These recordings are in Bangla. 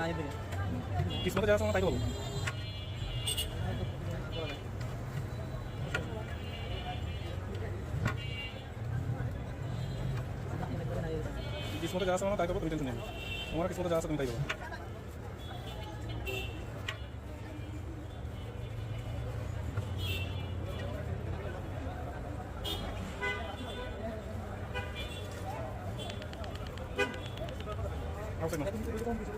না এদিকে কিসমতে যাওয়ার সময় তাই বলব। কিসমতে যাওয়ার সময় তাই বলব, তুমি টেনশন নেই তোমার কিসমতে যাওয়ার সময় তাই করব Outside now.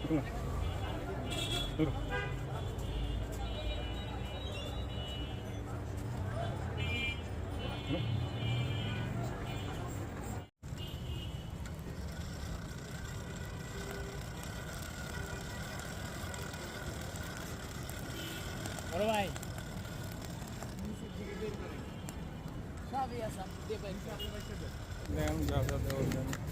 ঢুকুন না। ঢুকুন। ঢুকুন। বড় ভাই সবই আছে দেবেন দেন, não já, já deu, já.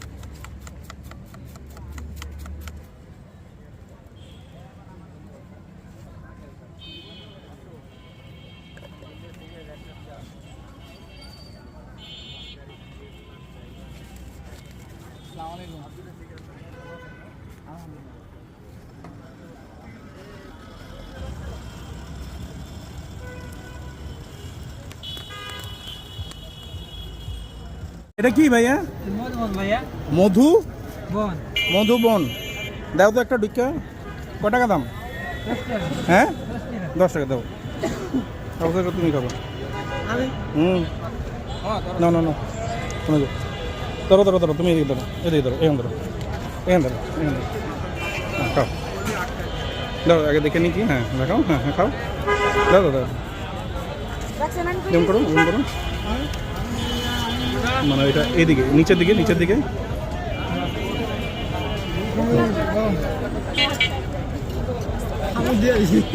এটা কি ভাইয়া? মধুবন ভাইয়া মধু বন। মধুবন দাও তো একটা ডিক্কা ক টাকা দাম? দশ টাকা হ্যাঁ? দশ টাকা দশ টাকা দাও তারপর তুমি খাব। আমি হুম। না না না। তুমি যাও ধরো ধরো ধরো তুমি এদিকে ধরো এদিকে ধরো এখান ধরো এখান ধরো এখান ধরো। হ্যাঁ, খাও। দাও আগে দেখে নিই কি? হ্যাঁ দেখাও। হ্যাঁ হ্যাঁ খাও। দাও দাও দাও। যেমন করো যেমন করো। মানে এটা এইদিকে নিচের দিকে নিচের দিকে।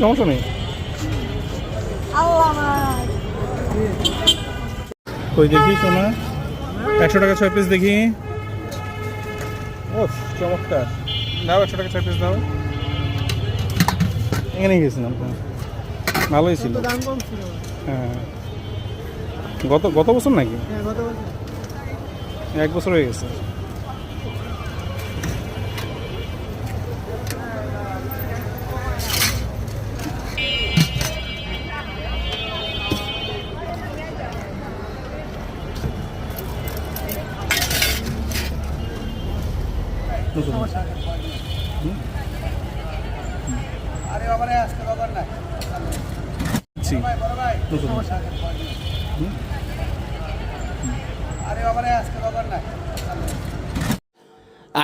সমস্যা নেই। ওই দেখি সোনা? একশো টাকা ছয় পিস দেখি। ও চমৎকার। দাও একশো টাকা ছয় পিস দাও। এখানেই গেছিলাম ভালোই ছিল। হ্যাঁ। গত গত বছর নাকি? হ্যাঁ এক বছর হয়ে গেছে। আরে বাবা রে আজকে বাবার না জি, বড় ভাই নতুন। হুম। আরে বাবা রে আজকে বাবার না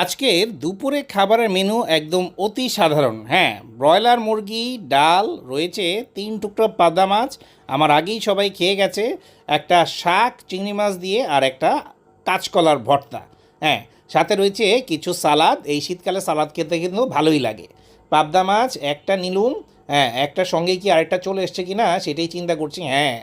আজকের দুপুরে খাবারের মেনু একদম অতি সাধারণ। হ্যাঁ ব্রয়লার মুরগি, ডাল, রয়েছে তিন টুকরো পাবদা মাছ। আমার আগেই সবাই খেয়ে গেছে। একটা শাক, চিংড়ি মাছ দিয়ে আর একটা কাঁচকলার ভর্তা। হ্যাঁ সাথে রয়েছে কিছু সালাদ। এই শীতকালে সালাদ খেতে কিন্তু ভালোই লাগে। পাবদা মাছ, একটা নিলুম। হ্যাঁ একটা সঙ্গে কি আরেকটা চলে এসছে কি না সেটাই চিন্তা করছি। হ্যাঁ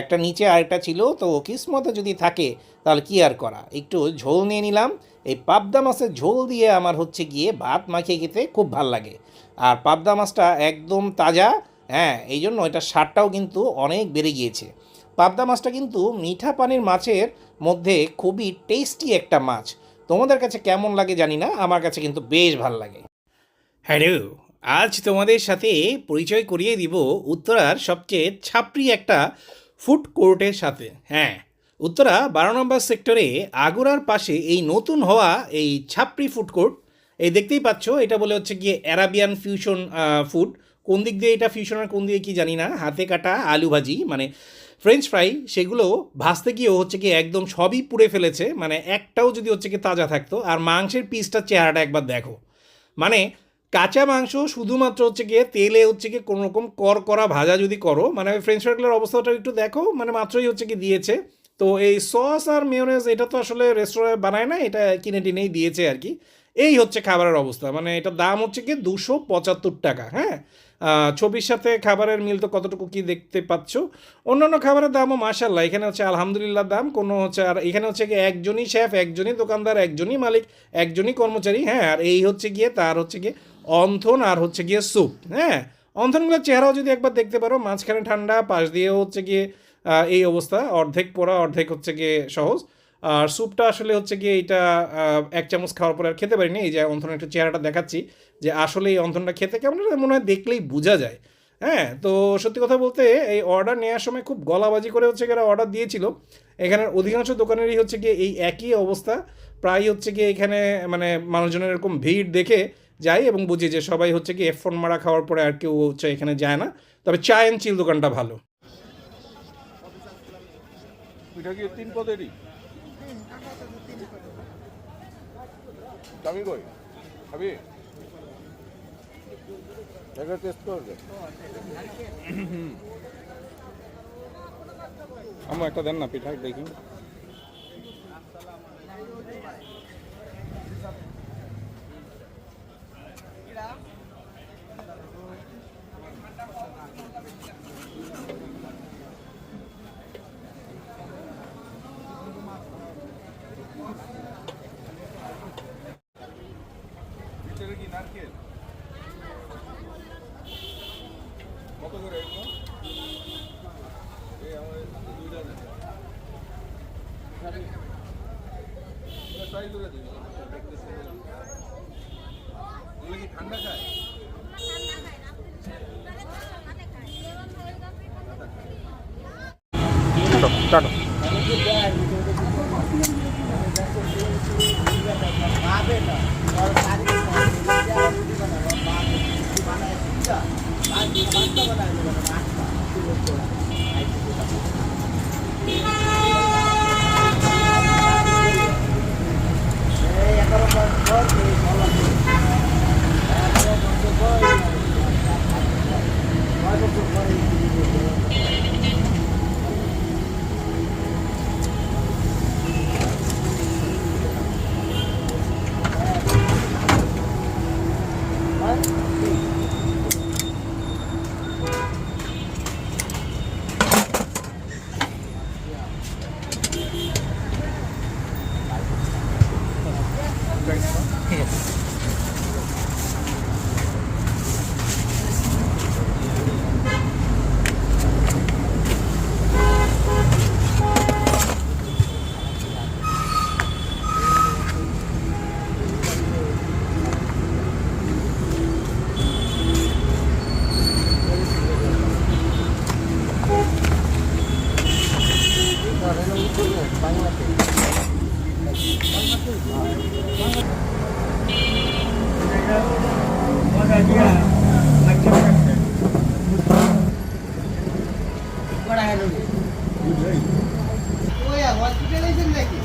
একটা নিচে আরেকটা ছিল, তো কিসমতে যদি থাকে, তাহলে কি আর করা? একটু ঝোল নিয়ে নিলাম। এই পাবদা মাছের ঝোল দিয়ে আমার হচ্ছে গিয়ে ভাত মাখিয়ে খেতে খুব ভালো লাগে। আর পাবদা মাছটা একদম তাজা হ্যাঁ এই জন্য এটা স্বাদটাও কিন্তু অনেক বেড়ে গিয়েছে। পাবদা মাছটা কিন্তু মিঠা পানির মাছের মধ্যে খুবই টেস্টি একটা মাছ। তোমাদের কাছে কেমন লাগে জানি না, আমার কাছে কিন্তু বেশ ভালো লাগে। হ্যালো, আজ তোমাদের সাথে পরিচয় করিয়ে দিব উত্তরার সবচেয়ে ছাপরি একটা ফুড কোর্টের সাথে। হ্যাঁ উত্তরা বারো নম্বর সেক্টরে আগুরার পাশে এই নতুন হওয়া এই ছাপরি ফুড কোর্ট, এই দেখতেই পাচ্ছ, এটা বলে হচ্ছে গিয়ে অ্যারাবিয়ান ফিউশন ফুড। কোন দিক দিয়ে এটা ফিউশন আর কোন দিকে কি জানি না, হাতে কাটা আলু ভাজি মানে ফ্রেঞ্চ ফ্রাই, সেগুলো ভাজতে গিয়েও হচ্ছে কি একদম সবই পুড়ে ফেলেছে মানে একটাও যদি হচ্ছে কি তাজা থাকতো, আর মাংসের পিসটার চেহারাটা একবার দেখো। মানে কাঁচা মাংস শুধুমাত্র হচ্ছে গিয়ে তেলে হচ্ছে গিয়ে কোনো রকম কর করা ভাজা যদি করো মানে ওই ফ্রেঞ্চ ফ্রাইগুলোর অবস্থাটা একটু দেখো মানে মাত্রই হচ্ছে কি দিয়েছে। তো এই সস আর মেয়নেজ এটা তো আসলে রেস্টুরেন্টে বানায় না, এটা কিনে টিনেই দিয়েছে আর কি। এই হচ্ছে খাবারের অবস্থা মানে এটার দাম হচ্ছে কি দুশো পঁচাত্তর টাকা হ্যাঁ? ছবির সাথে খাবারের মিল তো কতটুকু কি দেখতে পাচ্ছ? অন্যান্য খাবারের দামও মাসাল্লাহ এখানে হচ্ছে আলহামদুলিল্লাহ দাম। কোনো হচ্ছে আর এখানে হচ্ছে গিয়ে একজনই শেফ, একজনই দোকানদার, একজনই মালিক, একজনই কর্মচারী হ্যাঁ আর এই হচ্ছে গিয়ে তার হচ্ছে গিয়ে অন্থন আর হচ্ছে গিয়ে স্যুপ হ্যাঁ। অন্থনগুলোর চেহারাও যদি একবার দেখতে পারো, মাঝখানে ঠান্ডা, পাশ দিয়েও হচ্ছে গিয়ে এই অবস্থা, অর্ধেক পোড়া, অর্ধেক হচ্ছে গিয়ে সহজ। আর স্যুপটা আসলে হচ্ছে কি এটা এক চামচ খাওয়ার পরে আর খেতে পারিনি। এই যে অন্থনের একটু চেহারাটা দেখাচ্ছি যে আসলে এই অন্থনটা খেতে কেমন মনে হয় দেখলেই বোঝা যায়। হ্যাঁ তো সত্যি কথা বলতে এই অর্ডার নেওয়ার সময় খুব গলাবাজি করে হচ্ছে গিয়ে অর্ডার দিয়েছিল। এখানের অধিকাংশ দোকানেরই হচ্ছে গিয়ে এই একই অবস্থা। প্রায় হচ্ছে গিয়ে এখানে মানে মানুষজনের এরকম ভিড় দেখে যাই এবং বুঝি যে সবাই হচ্ছে কি এফ ফোন মারা খাওয়ার পরে আর কেউ হচ্ছে এখানে যায় না। তবে চা অ্যান্ড চিল দোকানটা ভালো। দামি কই? খাবি? একবার টেস্ট করবে। আমার একটা দেন না পিঠা দেখি। ভিতরে কি কত করে এগুলো এই আমার দুইটা ঠান্ডা খায় টাটা। Άρα δηλαδή. ওই হসপিটালে নাকি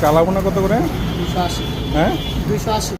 কালাভুনা কত করে? দুশো আশি। হ্যাঁ? দুশো আশি।